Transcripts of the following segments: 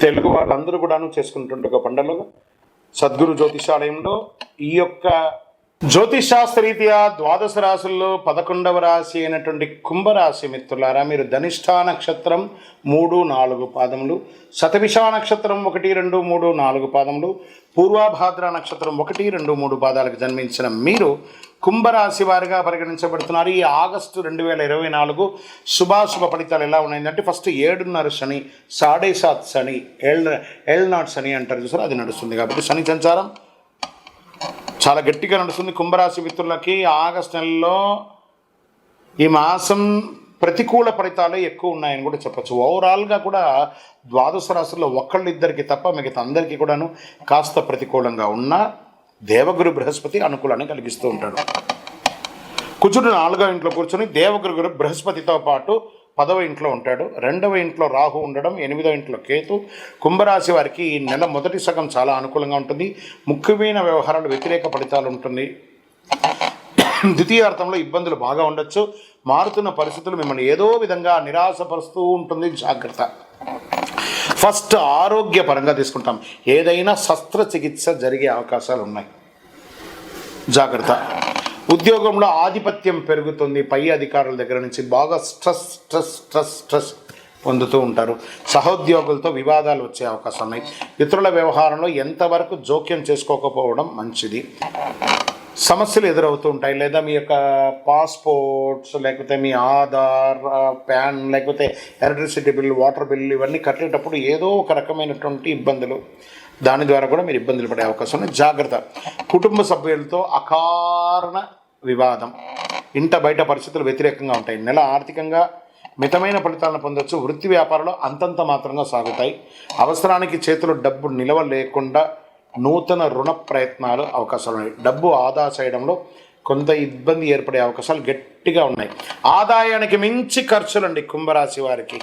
తెలుగు వాళ్ళందరూ కూడాను చేసుకుంటుంటే ఒక పండుగ సద్గురు జ్యోతిషాలయంలో ఈ యొక్క జ్యోతిషాస్త్రరీత్యా ద్వాదశ రాశుల్లో పదకొండవ రాశి అయినటువంటి కుంభరాశి మిత్రులారా మీరు ధనిష్ఠా నక్షత్రం మూడు నాలుగు పాదములు శతభిషా నక్షత్రం ఒకటి రెండు మూడు నాలుగు పాదములు పూర్వాభాద్ర నక్షత్రం ఒకటి రెండు మూడు పాదాలకు జన్మించిన మీరు కుంభరాశి వారిగా పరిగణించబడుతున్నారు. ఈ ఆగస్టు రెండు వేల ఇరవై నాలుగు శుభాశుభ ఫలితాలు ఎలా ఉన్నాయంటే ఫస్ట్ ఏడున్నర శని సాడే సాత్ శని ఏళ్ళ ఏళ్ళనాడు శని అంటారు చూసారు అది నడుస్తుంది కాబట్టి శని సంచారం. చాలా గట్టిగా నడుస్తుంది కుంభరాశి మిత్రులకి. ఆగస్టు నెలలో ఈ మాసం ప్రతికూల ఫలితాలే ఎక్కువ ఉన్నాయని కూడా చెప్పచ్చు. ఓవరాల్గా కూడా ద్వాదశ రాశుల్లో ఒక్కళ్ళిద్దరికి తప్ప మిగతా అందరికీ కూడాను కాస్త ప్రతికూలంగా ఉన్న దేవగురు బృహస్పతి అనుకూలాన్ని కలిగిస్తూ ఉంటాడు. కుజుడు నాలుగో ఇంట్లో కూర్చొని దేవగురు బృహస్పతితో పాటు పదవ ఇంట్లో ఉంటాడు. రెండవ ఇంట్లో రాహు ఉండడం ఎనిమిదవ ఇంట్లో కేతు. కుంభరాశి వారికి ఈ నెల మొదటి సగం చాలా అనుకూలంగా ఉంటుంది. ముఖ్యమైన వ్యవహారాలు వ్యతిరేక ఫలితాలు ఉంటుంది ద్వితీయార్థంలో ఇబ్బందులు బాగా ఉండొచ్చు. మారుతున్న పరిస్థితులు మిమ్మల్ని ఏదో విధంగా నిరాశపరుస్తూ ఉంటుంది. జాగ్రత్త. ఫస్ట్ ఆరోగ్యపరంగా తీసుకుంటాం. ఏదైనా శస్త్రచికిత్స జరిగే అవకాశాలు ఉన్నాయి. జాగ్రత్త. ఉద్యోగంలో ఆధిపత్యం పెరుగుతుంది. పై అధికారుల దగ్గర నుంచి బాగా స్ట్రెస్ స్ట్రెస్ స్ట్రెస్ స్ట్రెస్ పొందుతూ ఉంటారు. సహోద్యోగులతో వివాదాలు వచ్చే అవకాశం ఉన్నాయి. ఇతరుల వ్యవహారంలో ఎంతవరకు జోక్యం చేసుకోకపోవడం మంచిది. సమస్యలు ఎదురవుతూ ఉంటాయి. లేదా మీ యొక్క పాస్పోర్ట్స్ లేకపోతే మీ ఆధార్ ప్యాన్ లేకపోతే ఎలక్ట్రిసిటీ బిల్ వాటర్ బిల్ ఇవన్నీ కట్టేటప్పుడు ఏదో ఒక రకమైనటువంటి ఇబ్బందులు. దాని ద్వారా కూడా మీరు ఇబ్బందులు పడే అవకాశం ఉంది జాగ్రత్త. కుటుంబ సభ్యులతో అకారణ వివాదం. ఇంట బయట పరిస్థితులు వ్యతిరేకంగా ఉంటాయి. నెల ఆర్థికంగా మితమైన ఫలితాలను పొందొచ్చు. వృత్తి వ్యాపారంలో అంతంత మాత్రంగా సాగుతాయి. అవసరానికి చేతిలో డబ్బు నిలవ లేకుండా నూతన రుణ ప్రయత్నాలు అవకాశాలు ఉన్నాయి. డబ్బు ఆదా చేయడంలో కొంత ఇబ్బంది ఏర్పడే అవకాశాలు గట్టిగా ఉన్నాయి. ఆదాయానికి మించి ఖర్చులండి కుంభరాశి వారికి.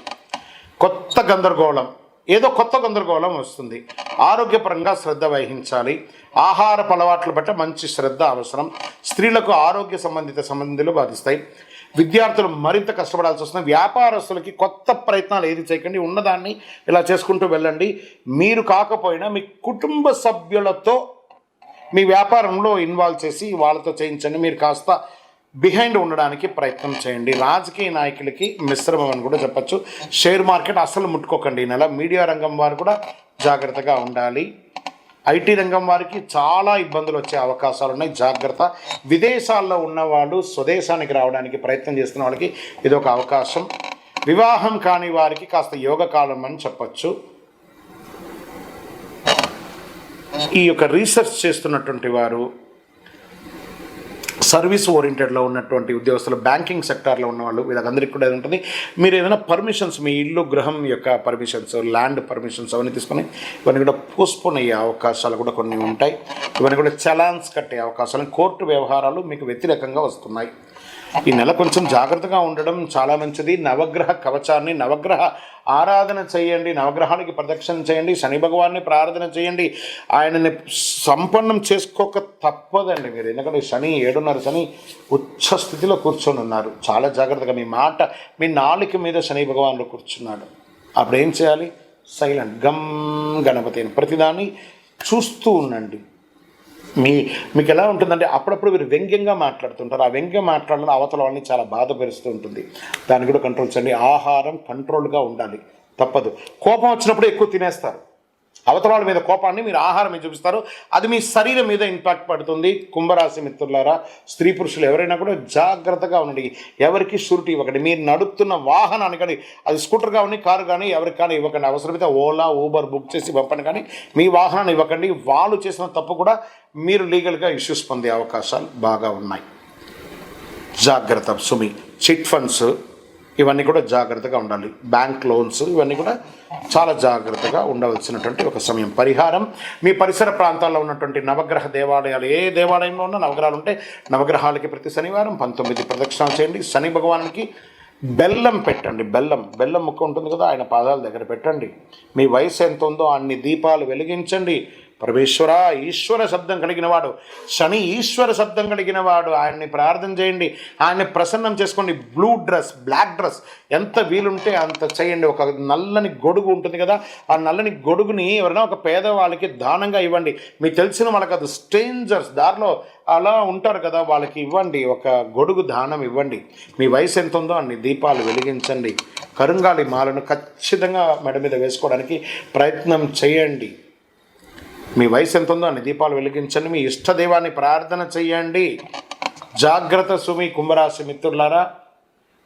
కొత్త గందరగోళం. ఏదో కొత్త గందరగోళం వస్తుంది. ఆరోగ్యపరంగా శ్రద్ధ వహించాలి. ఆహార అలవాట్లు బట్ట మంచి శ్రద్ధ అవసరం. స్త్రీలకు ఆరోగ్య సంబంధిత సంబంధాలు బాధిస్తాయి. విద్యార్థులు మరింత కష్టపడాల్సి వస్తుంది. వ్యాపారస్తులకి కొత్త ప్రయత్నాలు ఏది చేయకండి ఉన్నదాన్ని ఇలా చేసుకుంటూ వెళ్ళండి. మీరు కాకపోయినా మీ కుటుంబ సభ్యులతో మీ వ్యాపారంలో ఇన్వాల్వ్ చేసి వాళ్ళతో చేయించండి. మీరు కాస్త బిహైండ్ ఉండడానికి ప్రయత్నం చేయండి. రాజకీయ నాయకులకి మిశ్రమం అని కూడా చెప్పచ్చు. షేర్ మార్కెట్ అస్సలు ముట్టుకోకండి. ఈ నెల మీడియా రంగం వారు కూడా జాగ్రత్తగా ఉండాలి. ఐటీ రంగం వారికి చాలా ఇబ్బందులు వచ్చే అవకాశాలు ఉన్నాయి. జాగ్రత్త. విదేశాల్లో ఉన్నవాళ్ళు స్వదేశానికి రావడానికి ప్రయత్నం చేస్తున్న వాళ్ళకి ఇది ఒక అవకాశం. వివాహం కాని వారికి కాస్త యోగ కాలం అని చెప్పచ్చు. ఈ యొక్క రీసెర్చ్ చేస్తున్నటువంటి వారు సర్వీస్ ఓరియంటెడ్లో ఉన్నటువంటి ఉద్యోగస్తులు బ్యాంకింగ్ సెక్టార్లో ఉన్నవాళ్ళు వీళ్ళందరికీ కూడా ఉంటుంది మీరు ఏదైనా పర్మిషన్స్ మీ ఇల్లు గృహం యొక్క పర్మిషన్స్ ల్యాండ్ పర్మిషన్స్ అవన్నీ తీసుకొని ఇవన్నీ కూడా పోస్ట్పోన్ అయ్యే అవకాశాలు కూడా కొన్ని ఉంటాయి. ఇవన్నీ కూడా చలాన్స్ కట్టే అవకాశాలు కోర్టు వ్యవహారాలు మీకు వ్యతిరేకంగా వస్తున్నాయి. ఈ నెల కొంచెం జాగ్రత్తగా ఉండడం చాలా మంచిది. నవగ్రహ కవచాన్ని నవగ్రహ ఆరాధన చేయండి నవగ్రహానికి ప్రదక్షిణ చేయండి శని భగవాన్ని ప్రార్థన చేయండి. ఆయనని సంపన్నం చేసుకోక తప్పదండి మీరు. ఎందుకంటే శని ఏడున్నర శని ఉచ్చ స్థితిలో కూర్చొని ఉన్నారు. చాలా జాగ్రత్తగా మీ మాట మీ నాలుక మీద శని భగవానుడు కూర్చున్నాడు. అప్పుడు ఏం చేయాలి? సైలెంట్ గమ్ గణపతి అని ప్రతిదాన్ని చూస్తూ ఉండండి. మీ మీకు ఎలా ఉంటుందంటే అప్పుడప్పుడు మీరు వ్యంగ్యంగా మాట్లాడుతుంటారు. ఆ వ్యంగ్యం మాట్లాడడం అవతల వాళ్ళని చాలా బాధపరుస్తూ ఉంటుంది. దాన్ని కూడా కంట్రోల్ చేయండి. ఆహారం కంట్రోల్గా ఉండాలి. తప్పదు. కోపం వచ్చినప్పుడు ఎక్కువ తినేస్తారు. అవతరాల మీద కోపాన్ని మీరు ఆహారం మీద చూపిస్తారు. అది మీ శరీరం మీద ఇంపాక్ట్ పడుతుంది. కుంభరాశి మిత్రులారా స్త్రీ పురుషులు ఎవరైనా కూడా జాగ్రత్తగా ఉండండి. ఎవరికి షూరిటీ ఇవ్వకండి. మీరు నడుపుతున్న వాహనాన్ని కానీ అది స్కూటర్ కానీ కారు కానీ ఎవరికి కానీ ఇవ్వకండి. అవసరమైతే ఓలా ఊబర్ బుక్ చేసి పంపండి కానీ మీ వాహనాన్ని ఇవ్వకండి. వాళ్ళు చేసిన తప్పు కూడా మీరు లీగల్గా ఇష్యూస్ పొందే అవకాశాలు బాగా ఉన్నాయి. జాగ్రత్త సుమి. చిట్ ఫండ్స్ ఇవన్నీ కూడా జాగ్రత్తగా ఉండాలి. బ్యాంక్ లోన్స్ ఇవన్నీ కూడా చాలా జాగ్రత్తగా ఉండవలసినటువంటి ఒక సమయం. పరిహారం మీ పరిసర ప్రాంతాల్లో ఉన్నటువంటి నవగ్రహ దేవాలయాలు ఏ దేవాలయంలో ఉన్న నవగ్రహాలు ఉంటే నవగ్రహాలకి ప్రతి శనివారం పంతొమ్మిది ప్రదక్షిణాలు చేయండి. శని భగవానికి బెల్లం పెట్టండి. బెల్లం బెల్లం ముక్క ఉంటుంది కదా ఆయన పాదాల దగ్గర పెట్టండి. మీ వయసు ఎంత ఉందో అన్ని దీపాలు వెలిగించండి. పరమేశ్వర ఈశ్వర శబ్దం కలిగిన వాడు శని ఈశ్వర శబ్దం కలిగిన వాడు ఆయన్ని ప్రార్థన చేయండి ఆయన్ని ప్రసన్నం చేసుకోండి. బ్లూ డ్రెస్ బ్లాక్ డ్రెస్ ఎంత వీలుంటే అంత చేయండి. ఒక నల్లని గొడుగు ఉంటుంది కదా ఆ నల్లని గొడుగుని ఎవరైనా ఒక పేదవాళ్ళకి దానంగా ఇవ్వండి. మీకు తెలిసిన వాళ్ళకి అది స్ట్రేంజర్స్ దారిలో అలా ఉంటారు కదా వాళ్ళకి ఇవ్వండి ఒక గొడుగు దానం ఇవ్వండి. మీ వయసు ఎంత ఉందో అన్ని దీపాలు వెలిగించండి. కరుంగాలి మాలను ఖచ్చితంగా మెడ మీద వేసుకోవడానికి ప్రయత్నం చేయండి. మీ వయసు ఎంత ఉందో అన్ని దీపాలు వెలిగించండి. మీ ఇష్టదైవాన్ని ప్రార్థన చేయండి జాగ్రత్త సుమి కుంభరాశి మిత్రులారా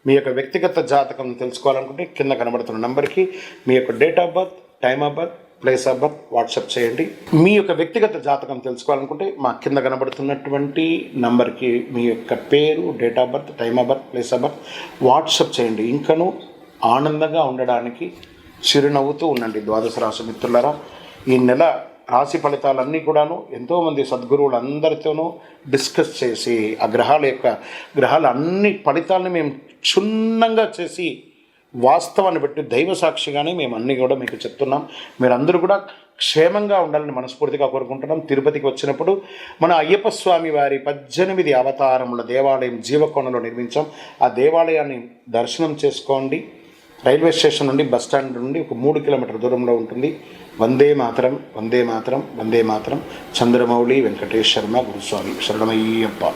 మీ యొక్క వ్యక్తిగత జాతకం తెలుసుకోవాలనుకుంటే కింద కనబడుతున్న నెంబర్కి మీ యొక్క date of birth time of birth place of birth WhatsApp చేయండి. మీ యొక్క వ్యక్తిగత జాతకం తెలుసుకోవాలనుకుంటే మా కింద కనబడుతున్నటువంటి నంబర్కి మీ యొక్క పేరు date of birth time of birth place of birth WhatsApp చేయండి. ఇంకను ఆనందంగా ఉండడానికి చిరునవ్వుతూ ఉండండి ద్వాదశ రాశి మిత్రులారా. ఈ నెల రాశి ఫలితాలన్నీ కూడాను ఎంతోమంది సద్గురువులు అందరితోనూ డిస్కస్ చేసి ఆ గ్రహాల యొక్క గ్రహాల అన్ని ఫలితాలను మేము క్షుణ్ణంగా చేసి వాస్తవాన్ని బట్టి దైవ సాక్షిగానే మేము అన్నీ కూడా మీకు చెప్తున్నాం. మీరందరూ కూడా క్షేమంగా ఉండాలని మనస్ఫూర్తిగా కోరుకుంటున్నాం. తిరుపతికి వచ్చినప్పుడు మన అయ్యప్ప స్వామి వారి పద్దెనిమిది అవతారముల దేవాలయం జీవకోణంలో నిర్మించాం. ఆ దేవాలయాన్ని దర్శనం చేసుకోండి. రైల్వే స్టేషన్ నుండి బస్ స్టాండ్ నుండి ఒక మూడు కిలోమీటర్ దూరంలో ఉంటుంది. వందే మాతరం వందే మాతరం వందే మాతరం. చంద్రమౌళి వెంకటేష్ శర్మ గురుస్వామి. శరణమయ్యప్ప.